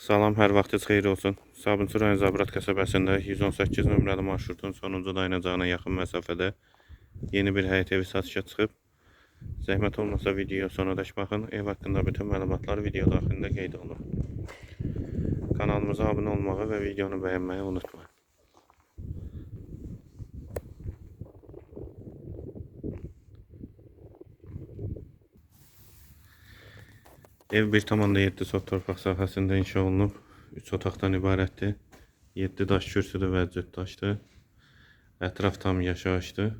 Salam, hər vaxtınız xeyir olsun. Sabunçu rayon Zabrat qəsəbəsində 118 nömrəli marşrutun sonuncu dayanacağına yaxın məsafədə yeni bir həyət evi satışa çıxıb. Zəhmət olmasa videoya sonradək baxın. Ev haqqında bütün məlumatlar video daxilində qeyd olunur. Kanalımıza abunə olmağı və videonu bəyənməyi unutmayın. Ev 1,7 sot torpaq sahəsində inşa olunub. 3 otaqdan ibarətdir. 7 daş kürsüdür və cüt daşdır. Ətraf tam yaşayışdır.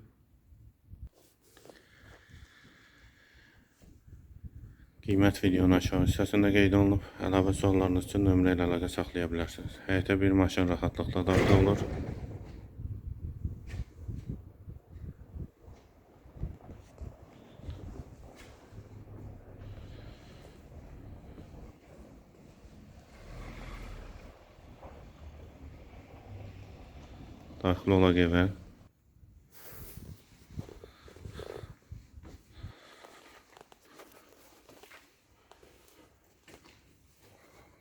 Qiymət videonun aşağı hissəsində qeyd olunub. Əlavə suallarınız üçün nömrə ilə əlaqə saxlaya bilərsiniz. Həyətə bir maşın rahatlıqla daxil olur. Daxil olaq evə.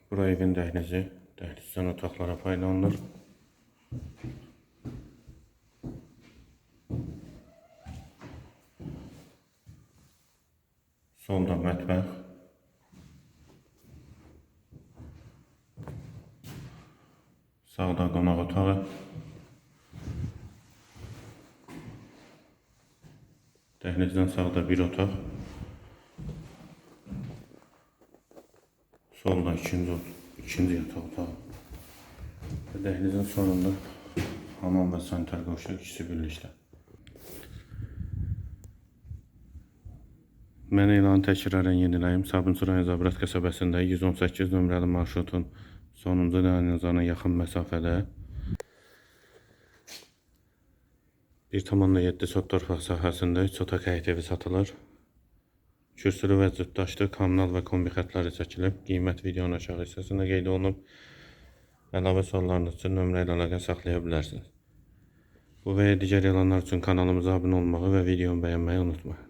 Bura evin dəhlizi. Dəhlizdən otaqlara faydalanılır. Solda mətbəx. Sağda qonaq otağı. Dəhlizdən sağda bir otaq. Solda ikinci ikinci yataq otağı. Və dəhlizin sonunda hamam və sanitar qovşaq ikisi birlikdə. Mən elanı təkrarən yeniləyim. Sabunçu rayon Zabrat qəsəbəsində 118 nömrəli marşrutun sonuncu dayanacağına yaxın məsafədə 1,7 sot torpaq sahəsində 3 otaq həyət evi satılır. Kürsülü və cütdaşlı kommunal və kombi xətləri çəkilib. Qiymət videonun aşağı hissəsində qeyd olunub. Əlavə suallarınız üçün nömrə ilə əlaqə. Bu və digər elanlar üçün kanalımıza abunə olmağı və videomu bəyənməyi unutmayın.